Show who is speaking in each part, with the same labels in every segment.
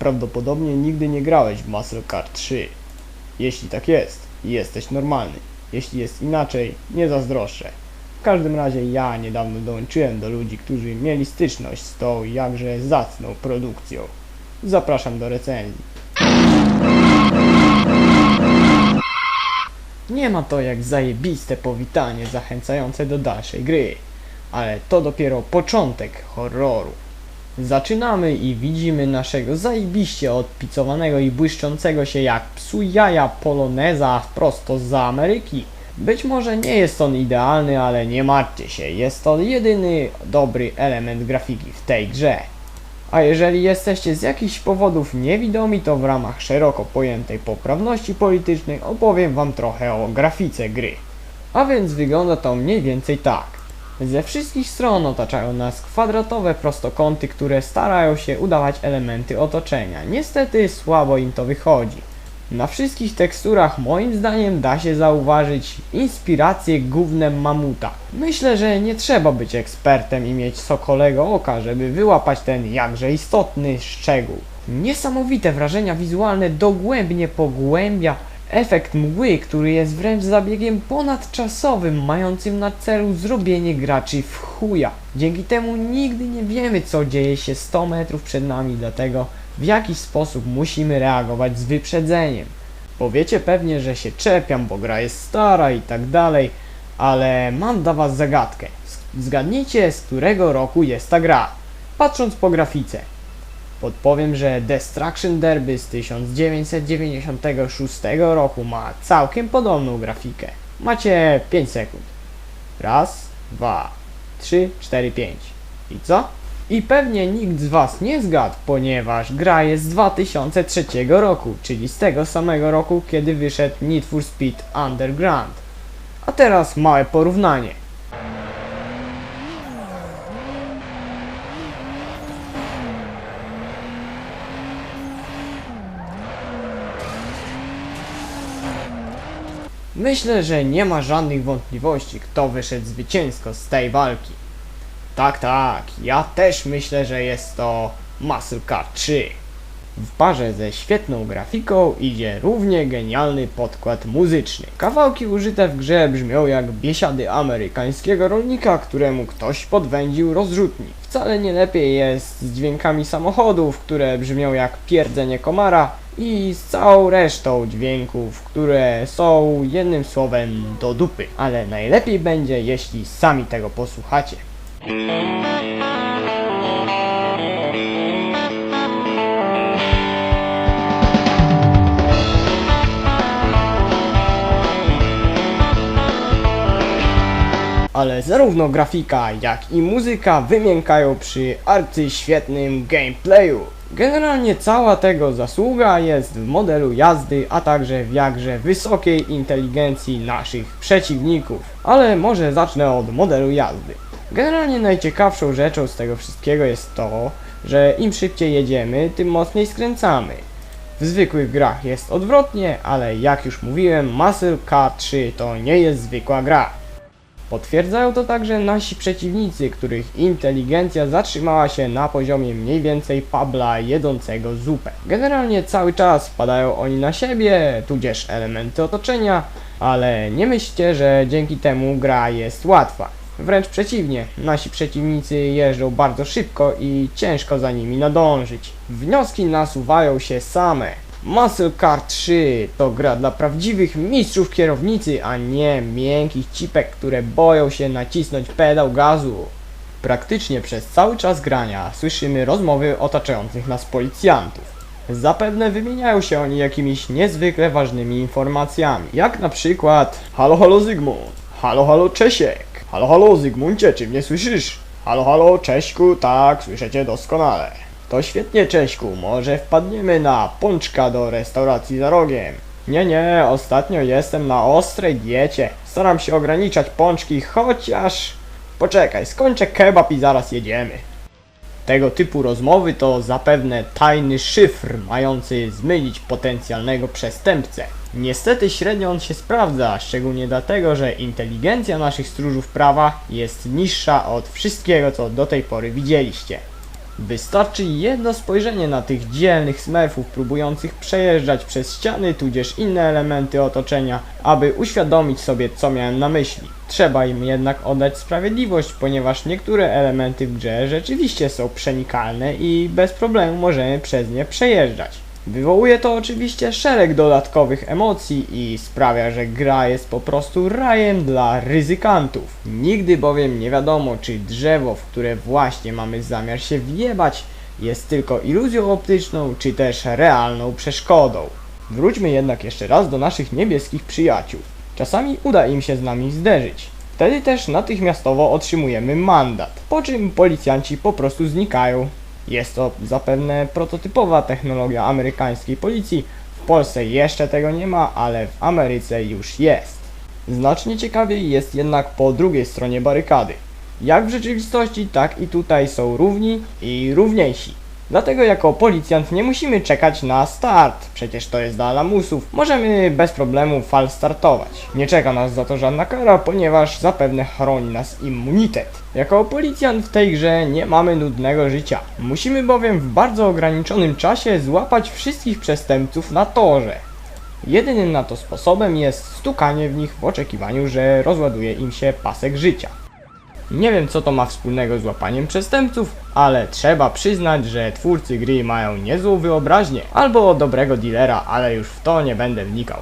Speaker 1: Prawdopodobnie nigdy nie grałeś w Muscle Car 3. Jeśli tak jest, jesteś normalny. Jeśli jest inaczej, nie zazdroszczę. W każdym razie ja niedawno dołączyłem do ludzi, którzy mieli styczność z tą jakże zacną produkcją. Zapraszam do recenzji. Nie ma to jak zajebiste powitanie zachęcające do dalszej gry, ale to dopiero początek horroru. Zaczynamy i widzimy naszego zajebiście odpicowanego i błyszczącego się jak psu jaja poloneza prosto z Ameryki. Być może nie jest on idealny, ale nie martwcie się, jest to jedyny dobry element grafiki w tej grze. A jeżeli jesteście z jakichś powodów niewidomi, to w ramach szeroko pojętej poprawności politycznej opowiem wam trochę o grafice gry. A więc wygląda to mniej więcej tak. Ze wszystkich stron otaczają nas kwadratowe prostokąty, które starają się udawać elementy otoczenia. Niestety słabo im to wychodzi. Na wszystkich teksturach moim zdaniem da się zauważyć inspirację gównem mamuta. Myślę, że nie trzeba być ekspertem i mieć sokolego oka, żeby wyłapać ten jakże istotny szczegół. Niesamowite wrażenia wizualne dogłębnie pogłębia efekt mgły, który jest wręcz zabiegiem ponadczasowym, mającym na celu zrobienie graczy w chuja. Dzięki temu nigdy nie wiemy, co dzieje się 100 metrów przed nami, dlatego w jakiś sposób musimy reagować z wyprzedzeniem. Powiecie pewnie, że się czepiam, bo gra jest stara i tak dalej, ale mam dla was zagadkę. Zgadnijcie, z którego roku jest ta gra, patrząc po grafice. Podpowiem, że Destruction Derby z 1996 roku ma całkiem podobną grafikę. Macie 5 sekund. Raz, dwa, trzy, cztery, pięć. I co? I pewnie nikt z Was nie zgadł, ponieważ gra jest z 2003 roku, czyli z tego samego roku, kiedy wyszedł Need for Speed Underground. A teraz małe porównanie. Myślę, że nie ma żadnych wątpliwości, kto wyszedł zwycięsko z tej walki. Tak, tak, ja też myślę, że jest to Car 3. W parze ze świetną grafiką idzie równie genialny podkład muzyczny. Kawałki użyte w grze brzmią jak biesiady amerykańskiego rolnika, któremu ktoś podwędził rozrzutnik. Wcale nie lepiej jest z dźwiękami samochodów, które brzmią jak pierdzenie komara i z całą resztą dźwięków, które są jednym słowem do dupy. Ale najlepiej będzie, jeśli sami tego posłuchacie. ale zarówno grafika, jak i muzyka wymiękają przy arcyświetnym gameplayu. Generalnie cała tego zasługa jest w modelu jazdy, a także w jakże wysokiej inteligencji naszych przeciwników. Ale może zacznę od modelu jazdy. Generalnie najciekawszą rzeczą z tego wszystkiego jest to, że im szybciej jedziemy, tym mocniej skręcamy. W zwykłych grach jest odwrotnie, ale jak już mówiłem, Muscle Car 3 to nie jest zwykła gra. Potwierdzają to także nasi przeciwnicy, których inteligencja zatrzymała się na poziomie mniej więcej Pabla jedzącego zupę. Generalnie cały czas wpadają oni na siebie, tudzież elementy otoczenia, ale nie myślcie, że dzięki temu gra jest łatwa. Wręcz przeciwnie, nasi przeciwnicy jeżdżą bardzo szybko i ciężko za nimi nadążyć. Wnioski nasuwają się same. Muscle Car 3 to gra dla prawdziwych mistrzów kierownicy, a nie miękkich cipek, które boją się nacisnąć pedał gazu. Praktycznie przez cały czas grania słyszymy rozmowy otaczających nas policjantów. Zapewne wymieniają się oni jakimiś niezwykle ważnymi informacjami, jak na przykład Halo halo Zygmunt, halo halo Czesiek, halo halo Zygmuncie, czy mnie słyszysz? Halo halo Cześku, tak, słyszę cię doskonale. To świetnie Cześku, może wpadniemy na pączka do restauracji za rogiem. Nie, nie, ostatnio jestem na ostrej diecie. Staram się ograniczać pączki, chociaż... Poczekaj, skończę kebab i zaraz jedziemy. Tego typu rozmowy to zapewne tajny szyfr mający zmylić potencjalnego przestępcę. Niestety średnio on się sprawdza, szczególnie dlatego, że inteligencja naszych stróżów prawa jest niższa od wszystkiego, co do tej pory widzieliście. Wystarczy jedno spojrzenie na tych dzielnych smurfów próbujących przejeżdżać przez ściany tudzież inne elementy otoczenia, aby uświadomić sobie co miałem na myśli. Trzeba im jednak oddać sprawiedliwość, ponieważ niektóre elementy w grze rzeczywiście są przenikalne i bez problemu możemy przez nie przejeżdżać. Wywołuje to oczywiście szereg dodatkowych emocji i sprawia, że gra jest po prostu rajem dla ryzykantów. Nigdy bowiem nie wiadomo, czy drzewo, w które właśnie mamy zamiar się wjebać, jest tylko iluzją optyczną, czy też realną przeszkodą. Wróćmy jednak jeszcze raz do naszych niebieskich przyjaciół. Czasami uda im się z nami zderzyć. Wtedy też natychmiastowo otrzymujemy mandat, po czym policjanci po prostu znikają. Jest to zapewne prototypowa technologia amerykańskiej policji. W Polsce jeszcze tego nie ma, ale w Ameryce już jest. Znacznie ciekawiej jest jednak po drugiej stronie barykady. Jak w rzeczywistości, tak i tutaj są równi i równiejsi. Dlatego jako policjant nie musimy czekać na start, przecież to jest dla lamusów. Możemy bez problemu fal startować. Nie czeka nas za to żadna kara, ponieważ zapewne chroni nas immunitet. Jako policjant w tej grze nie mamy nudnego życia. Musimy bowiem w bardzo ograniczonym czasie złapać wszystkich przestępców na torze. Jedynym na to sposobem jest stukanie w nich w oczekiwaniu, że rozładuje im się pasek życia. Nie wiem co to ma wspólnego z łapaniem przestępców, ale trzeba przyznać, że twórcy gry mają niezłą wyobraźnię albo dobrego dealera, ale już w to nie będę wnikał.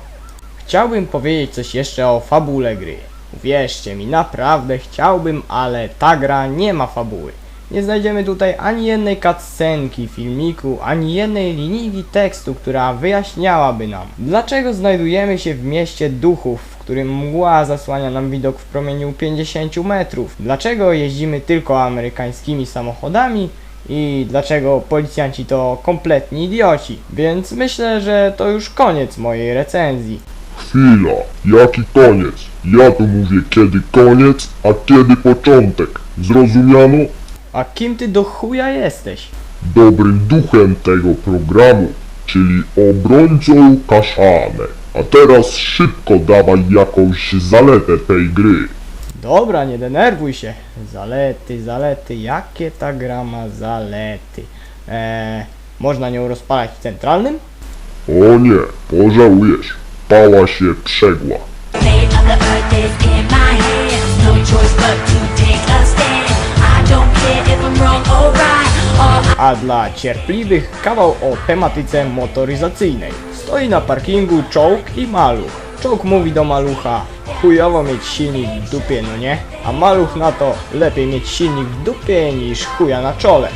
Speaker 1: Chciałbym powiedzieć coś jeszcze o fabule gry. Uwierzcie mi, naprawdę chciałbym, ale ta gra nie ma fabuły. Nie znajdziemy tutaj ani jednej cutscenki, filmiku, ani jednej linijki tekstu, która wyjaśniałaby nam, dlaczego znajdujemy się w mieście duchów, którym mgła zasłania nam widok w promieniu 50 metrów, dlaczego jeździmy tylko amerykańskimi samochodami i dlaczego policjanci to kompletni idioci. Więc myślę, że to już koniec mojej recenzji.
Speaker 2: Chwila, jaki koniec? Ja tu mówię kiedy koniec, a kiedy początek. Zrozumiano?
Speaker 1: A kim ty do chuja jesteś?
Speaker 2: Dobrym duchem tego programu, czyli obrońcą kaszane. A teraz szybko dawaj jakąś zaletę tej gry.
Speaker 1: Dobra, nie denerwuj się. Zalety, zalety, jakie ta gra ma zalety? Eee, można nią rozpalać w centralnym?
Speaker 2: O nie, pożałujesz. Pała się przegła.
Speaker 3: No choice but to take a stand. I don't care if I'm wrong or right.
Speaker 1: A dla cierpliwych kawał o tematyce motoryzacyjnej. Stoi na parkingu czołg i maluch. Czołg mówi do malucha, chujowo mieć silnik w dupie, no nie? A maluch na to, lepiej mieć silnik w dupie niż chuja na czole.